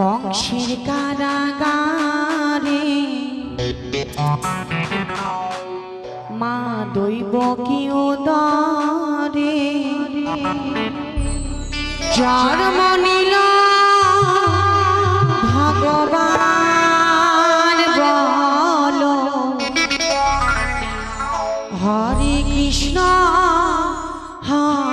কংসের কারাগারে। মা দৈব কি উদরে জন্ম নিল ভগবান বল। হরে কৃষ্ণ হরে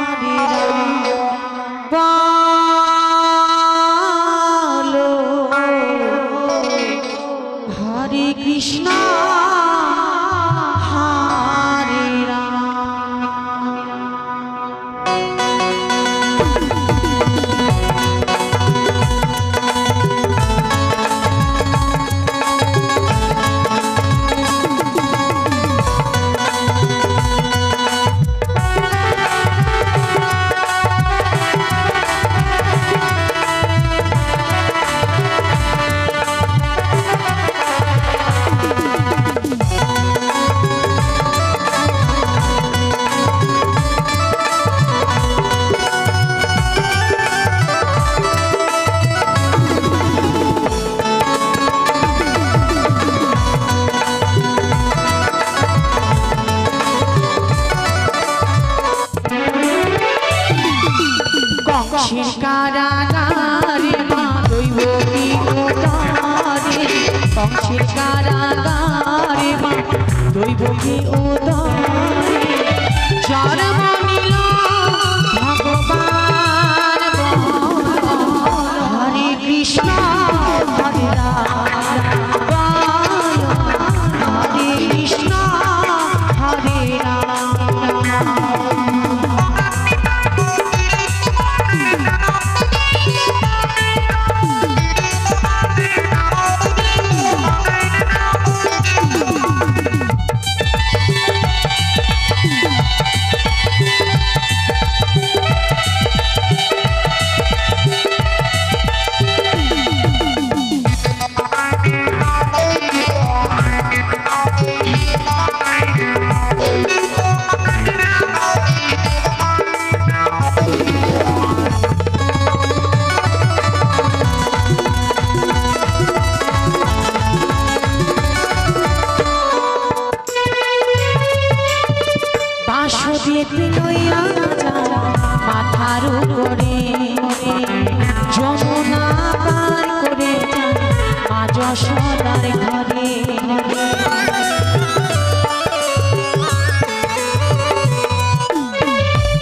কংসের কারাগারে মা দৈব কি উদারে কংসের কারাগারে মা দৈব উদারে বাসুদেব লইয়া যায় মাথার উপরে যমুনা পার করে যায় মা যশোদার ঘরে।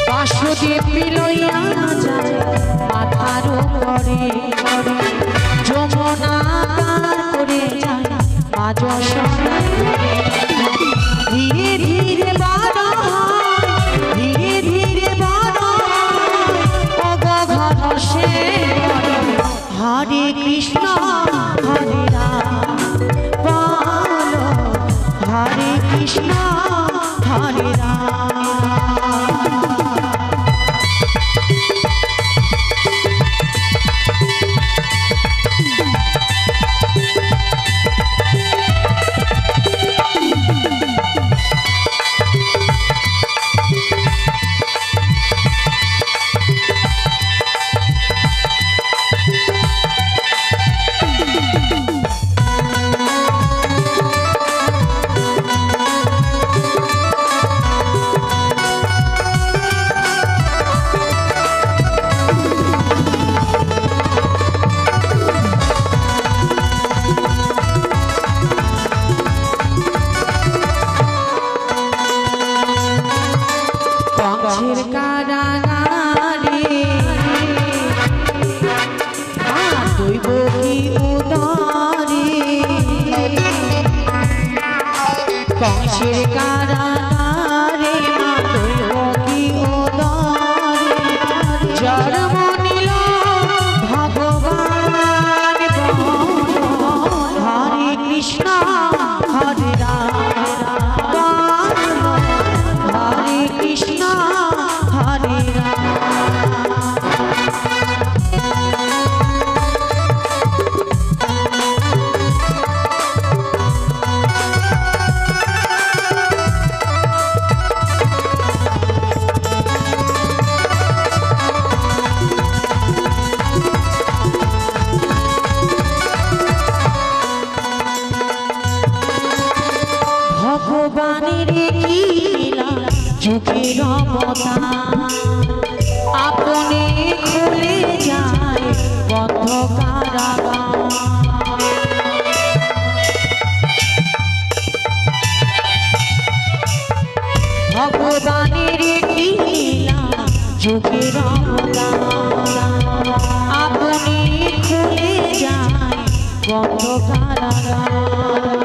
বাসুদেব যায় মাথার উপরে। যমুনা পার কংসের কারাগারে। দৈব কি উদারে? কারাগারে ভগবানের লীলা যুগের অবদান আপনি খুলে যায় বন্ধ কারাগার ভগবানের লীলা যুগের আপনি খুলে যায় গন্ধ কারাগার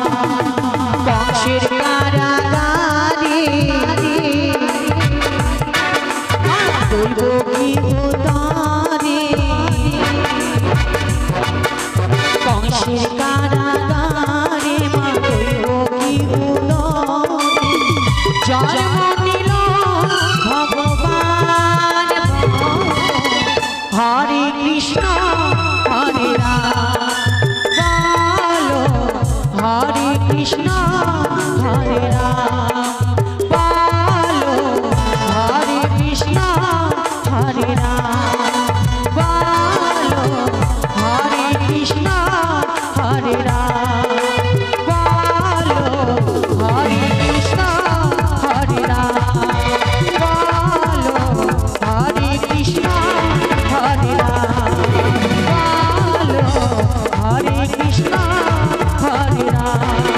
কারাগারে কৃষ্ণ হরে রাম।